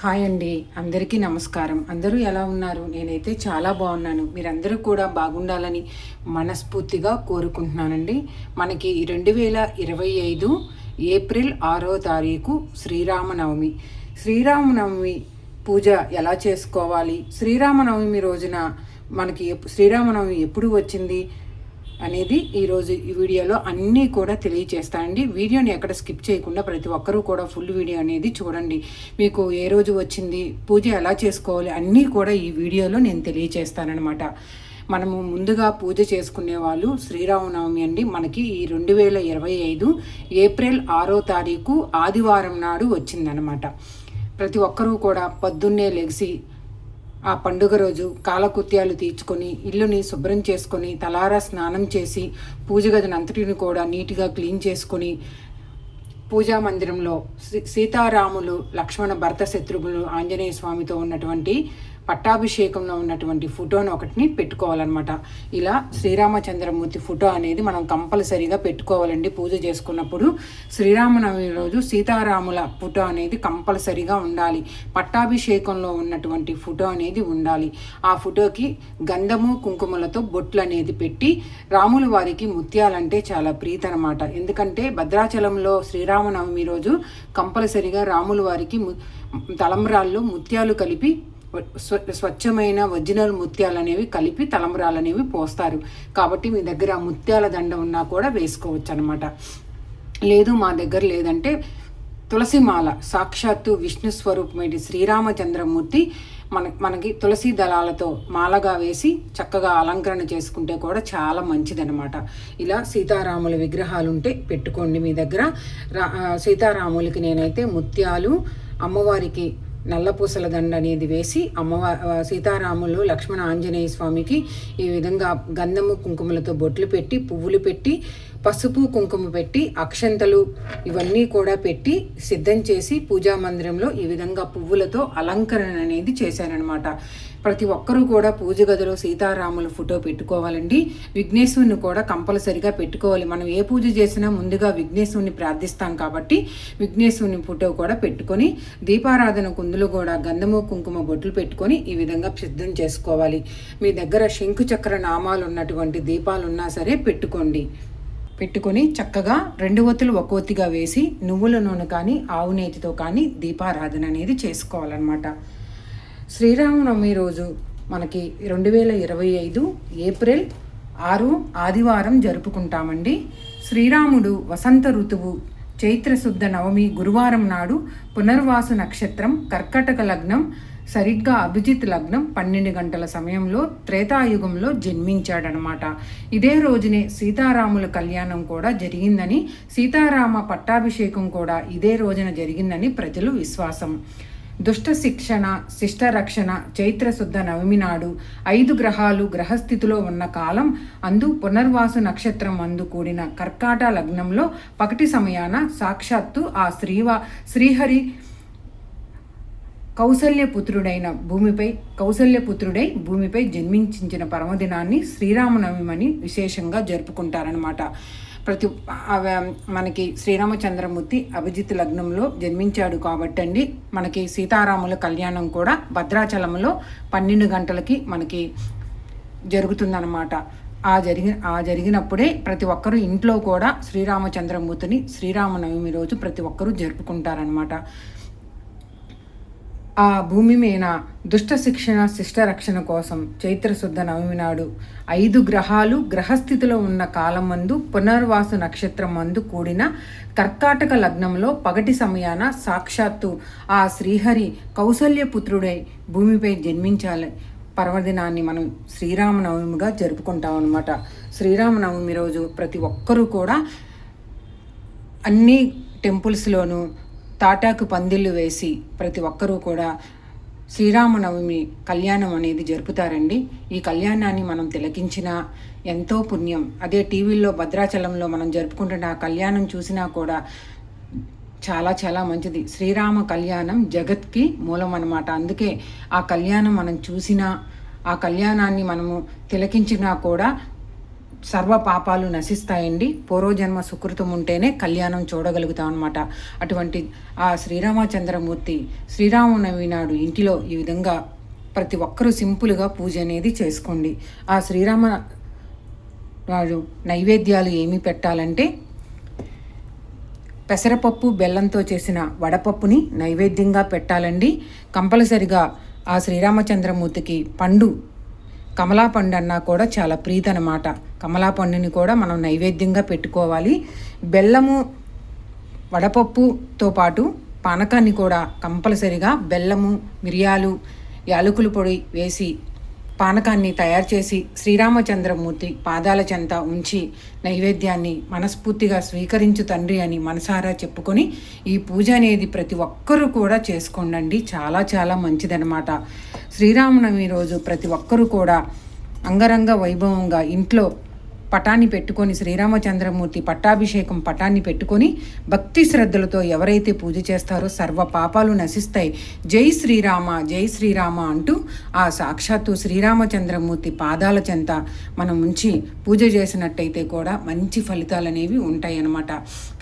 Hi అండి అందరికీ నమస్కారం. అందరూ ఎలా ఉన్నారు? నేనైతే చాలా బాగున్నాను. మీరందరూ కూడా బాగుండాలని మనస్ఫూర్తిగా కోరుకుంటున్నానండి. మనకి రెండు వేల ఇరవై ఐదు ఏప్రిల్ ఆరో తారీఖు శ్రీరామనవమి. శ్రీరామనవమి పూజ ఎలా చేసుకోవాలి? శ్రీరామనవమి రోజున మనకి శ్రీరామనవమి ఎప్పుడు వచ్చింది? అనేది ఈరోజు ఈ వీడియోలో అన్నీ కూడా తెలియజేస్తానండి వీడియోని ఎక్కడ స్కిప్ చేయకుండా ప్రతి ఒక్కరూ కూడా ఫుల్ వీడియో అనేది చూడండి. మీకు ఏ రోజు వచ్చింది పూజ ఎలా చేసుకోవాలి అన్నీ కూడా ఈ వీడియోలో నేను తెలియచేస్తానన్నమాట. మనము ముందుగా పూజ చేసుకునే వాళ్ళు శ్రీరామనవమి అండి. మనకి ఈ రెండు వేల ఇరవై ఐదు ఏప్రిల్ ఆరో తారీఖు ఆదివారం నాడు వచ్చిందనమాట ప్రతి ఒక్కరూ కూడా పొద్దున్నే లెగిసి ఆ పండుగ రోజు కాలకృత్యాలు తీర్చుకొని ఇల్లుని శుభ్రం చేసుకొని తలారా స్నానం చేసి పూజ గదిని అంతటిని కూడా నీట్గా క్లీన్ చేసుకొని పూజా మందిరంలో సీ- సీతారాములు లక్ష్మణ భర్త శత్రుఘ్నులు ఆంజనేయ స్వామితో ఉన్నటువంటి పట్టాభిషేకంలో ఉన్నటువంటి ఫోటోను ఒకటిని పెట్టుకోవాలన్నమాట. ఇలా శ్రీరామచంద్రమూర్తి ఫోటో అనేది మనం కంపల్సరీగా పెట్టుకోవాలండి పూజ చేసుకున్నప్పుడు. శ్రీరామనవమి రోజు సీతారాముల ఫోటో అనేది కంపల్సరీగా ఉండాలి. పట్టాభిషేకంలో ఉన్నటువంటి ఫోటో అనేది ఉండాలి. ఆ ఫోటోకి గంధము కుంకుమలతో బొట్లు అనేది పెట్టి రాముల వారికి ముత్యాలంటే చాలా ప్రీతి అనమాట ఎందుకంటే భద్రాచలంలో శ్రీరామనవమి రోజు కంపల్సరిగా రాముల వారికి ము- తలంబ్రాల్లో ముత్యాలు కలిపి స్వచ్ఛమైన ఒరిజినల్ ముత్యాలు అనేవి కలిపి తలంబ్రాలు అనేవి పోస్తారు. కాబట్టి మీ దగ్గర ముత్యాల దండ ఉన్నా కూడా వేసుకోవచ్చు అనమాట లేదు మా దగ్గర లేదంటే తులసి మాల సాక్షాత్తు విష్ణు స్వరూపమైన శ్రీరామచంద్రమూర్తి మన మనకి తులసి దళాలతో మాలగా వేసి చక్కగా అలంకరణ చేసుకుంటే కూడా చాలా మంచిదనమాట ఇలా సీతారాముల విగ్రహాలు ఉంటే పెట్టుకోండి మీ దగ్గర. రా సీతారాములకి నేనైతే ముత్యాలు అమ్మవారికి నల్లపూసల దండ అనేది వేసి అమ్మవారు సీతారాములు లక్ష్మణ ఆంజనేయ స్వామికి ఈ విధంగా గంధము కుంకుమలతో బొట్లు పెట్టి పువ్వులు పెట్టి పసుపు కుంకుమ పెట్టి అక్షంతలు ఇవన్నీ కూడా పెట్టి సిద్ధం చేసి పూజా మందిరంలో ఈ విధంగా పువ్వులతో అలంకరణ అనేది చేశారనమాట ప్రతి ఒక్కరూ కూడా పూజ గదిలో సీతారాముల ఫోటో పెట్టుకోవాలండి. విఘ్నేశ్వరుని కూడా కంపల్సరిగా పెట్టుకోవాలి. మనం ఏ పూజ చేసినా ముందుగా విఘ్నేశ్వరుని ప్రార్థిస్తాం కాబట్టి విఘ్నేశ్వరుని ఫోటో కూడా పెట్టుకొని దీపారాధన కుందులు కూడా గంధము కుంకుమ బొట్లు పెట్టుకొని ఈ విధంగా సిద్ధం చేసుకోవాలి. మీ దగ్గర శంకుచక్ర నామాలు ఉన్నటువంటి దీపాలు ఉన్నా సరే పెట్టుకోండి. పెట్టుకొని చక్కగా రెండు ఒత్తులు ఒక ఒత్తిగా వేసి నువ్వుల నూనె కానీ ఆవు నేతితో కానీ దీపారాధన అనేది చేసుకోవాలన్నమాట. శ్రీరామనవమి రోజు మనకి రెండు వేల ఇరవై ఐదు ఏప్రిల్ ఆరు ఆదివారం జరుపుకుంటామండి. శ్రీరాముడు వసంత ఋతువు చైత్రశుద్ధ నవమి గురువారం నాడు పునర్వాసు నక్షత్రం కర్కటక లగ్నం సరిగ్గా అభిజిత్ లగ్నం పన్నెండు గంటల సమయంలో త్రేతాయుగంలో జన్మించాడనమాట. ఇదే రోజునే సీతారాముల కళ్యాణం కూడా జరిగిందని సీతారామ పట్టాభిషేకం కూడా ఇదే రోజున జరిగిందని ప్రజలు విశ్వాసం. దుష్ట శిక్షణ శిష్ట రక్షణ చైత్రశుద్ధ నవమి నాడు ఐదు గ్రహాలు గ్రహస్థితిలో ఉన్న కాలం అందు పునర్వాసు నక్షత్రం అందు కూడిన కర్కాట లగ్నంలో పగటి సమయాన సాక్షాత్తు ఆ శ్రీవా శ్రీహరి కౌసల్యపుత్రుడైన భూమిపై కౌసల్యపుత్రుడై భూమిపై జన్మించిన పరమదినాన్ని శ్రీరామనవమి అని విశేషంగా జరుపుకుంటారనమాట ప్రతి మనకి శ్రీరామచంద్రమూర్తి అభిజిత్ లగ్నంలో జన్మించాడు కాబట్టండి. మనకి సీతారాముల కళ్యాణం కూడా భద్రాచలంలో పన్నెండు గంటలకి మనకి జరుగుతుందన్నమాట. ఆ జరిగిన ఆ జరిగినప్పుడే ప్రతి ఒక్కరూ ఇంట్లో కూడా శ్రీరామచంద్రమూర్తిని శ్రీరామనవమి రోజు ప్రతి ఒక్కరూ జరుపుకుంటారనమాట ఆ భూమి మీద దుష్ట శిక్షణ శిష్ట రక్షణ కోసం చైత్రశుద్ధ నవమి నాడు ఐదు గ్రహాలు గ్రహస్థితిలో ఉన్న కాలం మందు పునర్వాసు నక్షత్రం మందు కూడిన కర్కాటక లగ్నంలో పగటి సమయాన సాక్షాత్తు ఆ శ్రీహరి కౌసల్యపుత్రుడై భూమిపై జన్మించాలి. పర్వదినాన్ని మనం శ్రీరామనవమిగా జరుపుకుంటాం అనమాట శ్రీరామనవమి రోజు ప్రతి ఒక్కరూ కూడా అన్ని టెంపుల్స్లోనూ తాటాకు పందిళ్ళు వేసి ప్రతి ఒక్కరూ కూడా శ్రీరామనవమి కళ్యాణం అనేది జరుపుతారండి. ఈ కళ్యాణాన్ని మనం తిలకించినా ఎంతో పుణ్యం. అదే టీవీల్లో భద్రాచలంలో మనం జరుపుకుంటున్న ఆ కళ్యాణం చూసినా కూడా చాలా చాలా మంచిది. శ్రీరామ కళ్యాణం జగత్కి మూలం అనమాట అందుకే ఆ కళ్యాణం మనం చూసినా ఆ కళ్యాణాన్ని మనము తిలకించినా కూడా సర్వ పాపాలు నశిస్తాయండి. పూర్వజన్మ సుకృతం ఉంటేనే కళ్యాణం చూడగలుగుతాం అనమాట అటువంటి ఆ శ్రీరామచంద్రమూర్తి శ్రీరామనవి నాడు ఇంటిలో ఈ విధంగా ప్రతి ఒక్కరూ సింపుల్గా పూజ అనేది చేసుకోండి. ఆ శ్రీరామ వాడు నైవేద్యాలు ఏమి పెట్టాలంటే పెసరపప్పు బెల్లంతో చేసిన వడపప్పుని నైవేద్యంగా పెట్టాలండి. కంపల్సరిగా ఆ శ్రీరామచంద్రమూర్తికి పండు కమలా పండు అన్నా కూడా చాలా ప్రీతి అనమాట కమలా పండుని కూడా మనం నైవేద్యంగా పెట్టుకోవాలి. బెల్లము వడపప్పుతో పాటు పానకాన్ని కూడా కంపల్సరిగా బెల్లము మిరియాలు యాలకుల పొడి వేసి పానకాన్ని తయారు చేసి శ్రీరామచంద్రమూర్తి పాదాల చెంత ఉంచి నైవేద్యాన్ని మనస్ఫూర్తిగా స్వీకరించు తండ్రి అని మనసారా చెప్పుకొని ఈ పూజ అనేది ప్రతి ఒక్కరూ కూడా చేసుకోండి చాలా చాలా మంచిదనమాట శ్రీరామనవమి రోజు ప్రతి ఒక్కరూ కూడా అంగరంగ వైభవంగా ఇంట్లో పటాన్ని పెట్టుకొని శ్రీరామచంద్రమూర్తి పట్టాభిషేకం పటాన్ని పెట్టుకొని భక్తి శ్రద్ధలతో ఎవరైతే పూజ చేస్తారో సర్వ పాపాలు నశిస్తాయి. జై శ్రీరామ జై శ్రీరామ అంటూ ఆ సాక్షాత్తు శ్రీరామచంద్రమూర్తి పాదాల చెంత మనం ఉంచి పూజ చేసినట్టయితే కూడా మంచి ఫలితాలు అనేవి ఉంటాయి అన్నమాట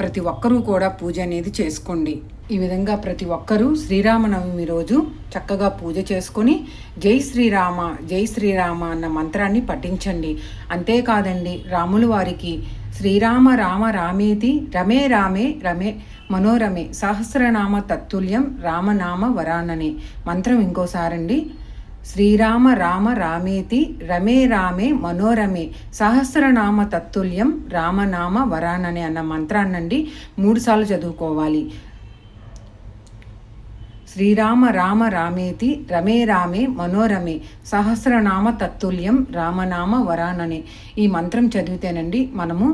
ప్రతి ఒక్కరూ కూడా పూజ అనేది చేసుకోండి. ఈ విధంగా ప్రతి ఒక్కరూ శ్రీరామనవమి రోజు చక్కగా పూజ చేసుకొని జై శ్రీరామ జై శ్రీరామ అన్న మంత్రాన్ని పఠించండి. అంతేకాదండి రాములు వారికి శ్రీరామ రామ రామేతి రమే రామే రమే మనోరమే సహస్రనామ తత్తుల్యం రామనామ వరాననే మంత్రం ఇంకోసారండి. శ్రీరామ రామ రామేతి రమే రామే మనోరమే సహస్రనామ తత్తుల్యం రామనామ వరాననే అన్న మంత్రాన్నండి మూడుసార్లు చదువుకోవాలి. శ్రీరామ రామ రామేతి రమే రామే మనోరమే సహస్రనామ తత్తుల్యం రామనామ వరాననే ఈ మంత్రం చదివితేనండి మనము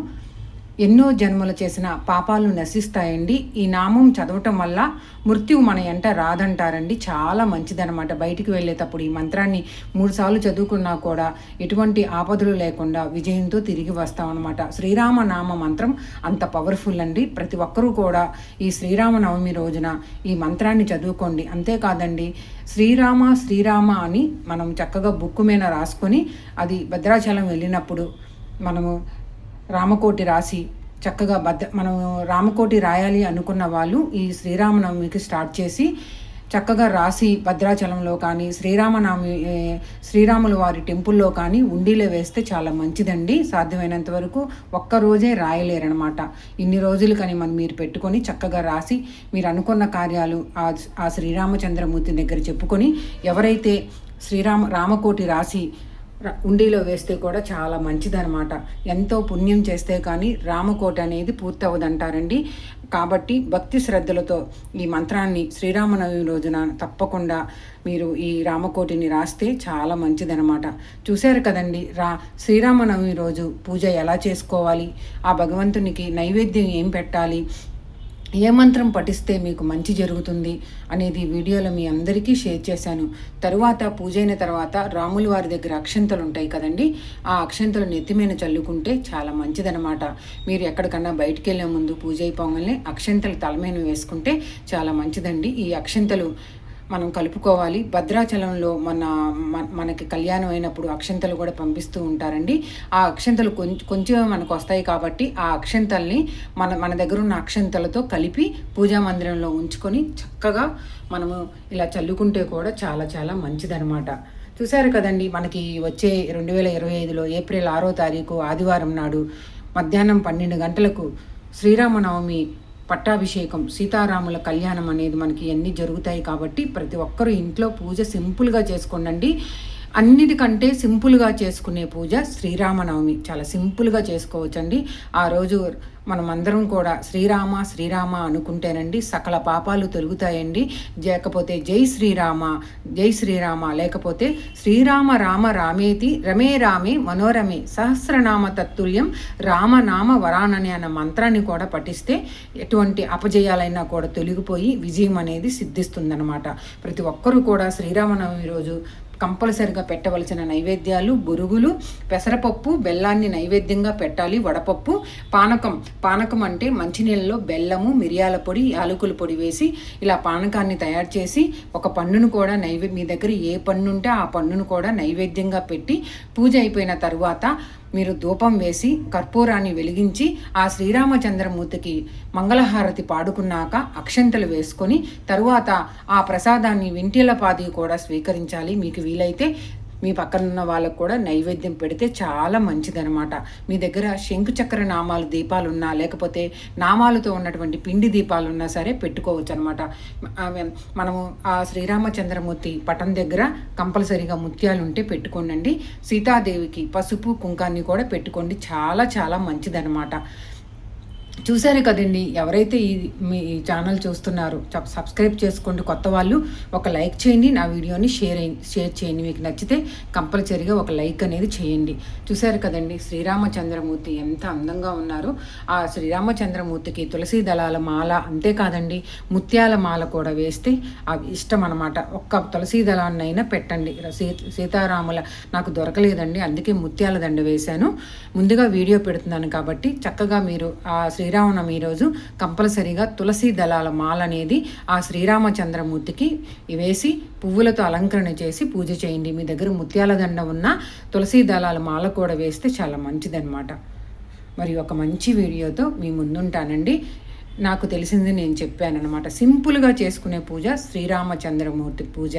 ఎన్నో జన్మలు చేసిన పాపాలు నశిస్తాయండి. ఈ నామం చదవటం వల్ల మృత్యువు మన ఎంట రాదంటారండి. చాలా మంచిదనమాట బయటికి వెళ్ళేటప్పుడు ఈ మంత్రాన్ని మూడుసార్లు చదువుకున్నా కూడా ఎటువంటి ఆపదలు లేకుండా విజయంతో తిరిగి వస్తామన్నమాట. శ్రీరామ నామ మంత్రం అంత పవర్ఫుల్ అండి. ప్రతి ఒక్కరూ కూడా ఈ శ్రీరామ నవమి రోజున ఈ మంత్రాన్ని చదువుకోండి. అంతేకాదండి శ్రీరామ శ్రీరామ అని మనం చక్కగా బుక్ మీద రాసుకొని అది భద్రాచలం వెళ్ళినప్పుడు మనము రామకోటి రాసి చక్కగా భద్ర మనం రామకోటి రాయాలి అనుకున్న వాళ్ళు ఈ శ్రీరామనవమికి స్టార్ట్ చేసి చక్కగా రాసి భద్రాచలంలో కానీ శ్రీరామనవమి శ్రీరాముల వారి టెంపుల్లో కానీ ఉండీలో వేస్తే చాలా మంచిదండి. సాధ్యమైనంత వరకు ఒక్కరోజే రాయలేరనమాట. ఇన్ని రోజులు కానీ మనం మీరు పెట్టుకొని చక్కగా రాసి మీరు అనుకున్న కార్యాలు ఆ శ్రీరామచంద్రమూర్తి దగ్గర చెప్పుకొని ఎవరైతే శ్రీరామ రామకోటి రాసి ఉండిలో వేస్తే కూడా చాలా మంచిదనమాట ఎంతో పుణ్యం చేస్తే కానీ రామకోట అనేది పూర్తవదంటారండి కాబట్టి భక్తి శ్రద్ధలతో ఈ మంత్రాన్ని శ్రీరామనవమి రోజున తప్పకుండా మీరు ఈ రామకోటిని రాస్తే చాలా మంచిదనమాట చూశారు కదండి రా శ్రీరామనవమి రోజు పూజ ఎలా చేసుకోవాలి? ఆ భగవంతునికి నైవేద్యం ఏం పెట్టాలి? ఏ మంత్రం పఠిస్తే మీకు మంచి జరుగుతుంది అనేది వీడియోలో మీ అందరికీ షేర్ చేశాను. తరువాత పూజ అయిన తర్వాత రాముల వారి దగ్గర అక్షంతలు ఉంటాయి కదండి. ఆ అక్షంతలు నెత్తిమైన చల్లుకుంటే చాలా మంచిదనమాట మీరు ఎక్కడికన్నా బయటికి వెళ్ళే ముందు పూజ అయిపోగానే అక్షంతలు తలమైన వేసుకుంటే చాలా మంచిదండి. ఈ అక్షంతలు మనం కలుపుకోవాలి. భద్రాచలంలో మన మనకి కళ్యాణం అయినప్పుడు అక్షంతలు కూడా పంపిస్తూ ఉంటారండి. ఆ అక్షంతలు కొంచెం కొంచెం మనకు వస్తాయి కాబట్టి ఆ అక్షంతల్ని మన మన దగ్గర ఉన్న అక్షంతలతో కలిపి పూజా మందిరంలో ఉంచుకొని చక్కగా మనము ఇలా చల్లుకుంటే కూడా చాలా చాలా మంచిదనమాట చూశారు కదండి మనకి వచ్చే రెండు వేల ఇరవై ఐదులో ఏప్రిల్ ఆరో తారీఖు ఆదివారం నాడు మధ్యాహ్నం పన్నెండు గంటలకు శ్రీరామనవమి పట్టాభిషేకం సీతారాముల కళ్యాణం అనేది మనకి అన్నీ జరుగుతాయి కాబట్టి ప్రతి ఒక్కరూ ఇంట్లో పూజ సింపుల్గా చేసుకోండి అన్నిటికంటే సింపుల్గా చేసుకునే పూజ శ్రీరామనవమి. చాలా సింపుల్గా చేసుకోవచ్చండి. ఆ రోజు మనం అందరం కూడా శ్రీరామ శ్రీరామ అనుకుంటేనండి సకల పాపాలు తొలుగుతాయండి. లేకపోతే జై శ్రీరామ జై శ్రీరామ లేకపోతే శ్రీరామ రామ రామేతి రమే రామే మనోరమే సహస్రనామ తత్తుల్యం రామనామ వరానని అన్న మంత్రాన్ని కూడా పఠిస్తే ఎటువంటి అపజయాలైనా కూడా తొలగిపోయి విజయం అనేది సిద్ధిస్తుందనమాట ప్రతి ఒక్కరూ కూడా శ్రీరామనవమి రోజు కంపల్సరిగా పెట్టవలసిన నైవేద్యాలు బురుగులు పెసరపప్పు బెల్లాన్ని నైవేద్యంగా పెట్టాలి వడపప్పు పానకం. పానకం అంటే మంచినీళ్ళలో బెల్లము మిరియాల పొడి యాలకుల పొడి వేసి ఇలా పానకాన్ని తయారు చేసి ఒక పన్నును కూడా నైవే మీ దగ్గర ఏ పన్ను ఉంటే ఆ పన్నును కూడా నైవేద్యంగా పెట్టి పూజ అయిపోయిన తరువాత మీరు ధూపం వేసి కర్పూరాన్ని వెలిగించి ఆ శ్రీరామచంద్రమూర్తికి మంగళహారతి పాడుకున్నాక అక్షంతలు వేసుకొని తరువాత ఆ ప్రసాదాన్ని వెంట్యలపాది కూడా స్వీకరించాలి. మీకు వీలైతే మీ పక్కన ఉన్న వాళ్ళకు కూడా నైవేద్యం పెడితే చాలా మంచిదనమాట మీ దగ్గర శంకు చక్ర నామాలు దీపాలు ఉన్నా లేకపోతే నామాలతో ఉన్నటువంటి పిండి దీపాలు ఉన్నా సరే పెట్టుకోవచ్చు అనమాట మనము ఆ శ్రీరామచంద్రమూర్తి పటం దగ్గర కంపల్సరీగా ముత్యాలు ఉంటే పెట్టుకోండి సీతాదేవికి పసుపు కుంకాన్ని కూడా పెట్టుకోండి. చాలా చాలా మంచిదనమాట చూశారు కదండి ఎవరైతే ఈ మీ ఛానల్ చూస్తున్నారో సబ్స్క్రైబ్ చేసుకోండి కొత్త వాళ్ళు ఒక లైక్ చేయండి నా వీడియోని షేర్ షేర్ చేయండి. మీకు నచ్చితే కంపల్సరీగా ఒక లైక్ అనేది చేయండి. చూశారు కదండి శ్రీరామచంద్రమూర్తి ఎంత అందంగా ఉన్నారో ఆ శ్రీరామచంద్రమూర్తికి తులసి దళాల మాల అంతేకాదండి ముత్యాల మాల కూడా వేస్తే అవి ఇష్టం అనమాట ఒక్క తులసి దళాన్నైనా పెట్టండి. సీతారాముల నాకు దొరకలేదండి అందుకే ముత్యాల దండ వేశాను. ముందుగా వీడియో పెడుతున్నాను కాబట్టి చక్కగా మీరు ఆ శ్రీ శ్రీరామనవమి రోజు కంపల్సరీగా తులసి దళాల మాల అనేది ఆ శ్రీరామచంద్రమూర్తికి వేసి పువ్వులతో అలంకరణ చేసి పూజ చేయండి. మీ దగ్గర ముత్యాల దండ ఉన్న తులసి దళాల మాల కూడా వేస్తే చాలా మంచిదన్నమాట. మరి ఒక మంచి వీడియోతో మీ ముందుంటానండి. నాకు తెలిసింది నేను చెప్పానన్నమాట. సింపుల్గా చేసుకునే పూజ శ్రీరామచంద్రమూర్తి పూజ.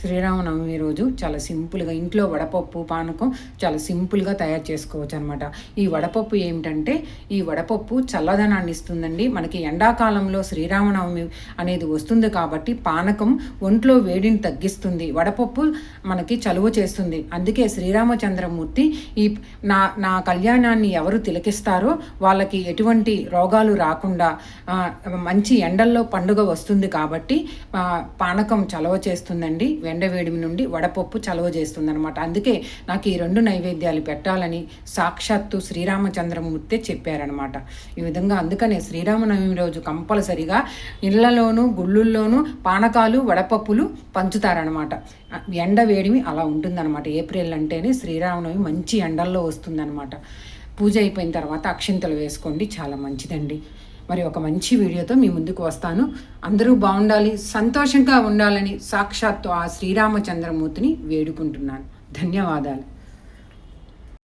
శ్రీరామనవమి రోజు చాలా సింపుల్గా ఇంట్లో వడపప్పు పానకం చాలా సింపుల్గా తయారు చేసుకోవచ్చు అనమాట ఈ వడపప్పు ఏమిటంటే ఈ వడపప్పు చల్లదనాన్ని ఇస్తుందండి. మనకి ఎండాకాలంలో శ్రీరామనవమి అనేది వస్తుంది కాబట్టి పానకం ఒంట్లో వేడిని తగ్గిస్తుంది. వడపప్పు మనకి చలువ చేస్తుంది. అందుకే శ్రీరామచంద్రమూర్తి ఈ నా నా కళ్యాణాన్ని ఎవరు తిలకిస్తారో వాళ్ళకి ఎటువంటి రోగాలు రాకుండా మంచి ఎండల్లో పండుగ వస్తుంది కాబట్టి పానకం చలవ చేస్తుందండి. ఎండవేడిమి నుండి వడపప్పు చలవ చేస్తుందనమాట అందుకే నాకు ఈ రెండు నైవేద్యాలు పెట్టాలని సాక్షాత్తు శ్రీరామచంద్రమూర్తి చెప్పారనమాట ఈ విధంగా అందుకనే శ్రీరామనవమి రోజు కంపల్సరిగా ఇళ్ళలోనూ గుళ్ళుల్లోనూ పానకాలు వడపప్పులు పంచుతారనమాట ఎండ వేడిమి అలా ఉంటుందన్నమాట. ఏప్రిల్ అంటేనే శ్రీరామనవమి మంచి ఎండల్లో వస్తుందన్నమాట. పూజ అయిపోయిన తర్వాత అక్షింతలు వేసుకోండి చాలా మంచిదండి. మరి ఒక మంచి వీడియోతో మీ ముందుకు వస్తాను. అందరూ బాగుండాలి సంతోషంగా ఉండాలని సాక్షాత్తు ఆ శ్రీరామచంద్రమూర్తిని వేడుకుంటున్నాను. ధన్యవాదాలు.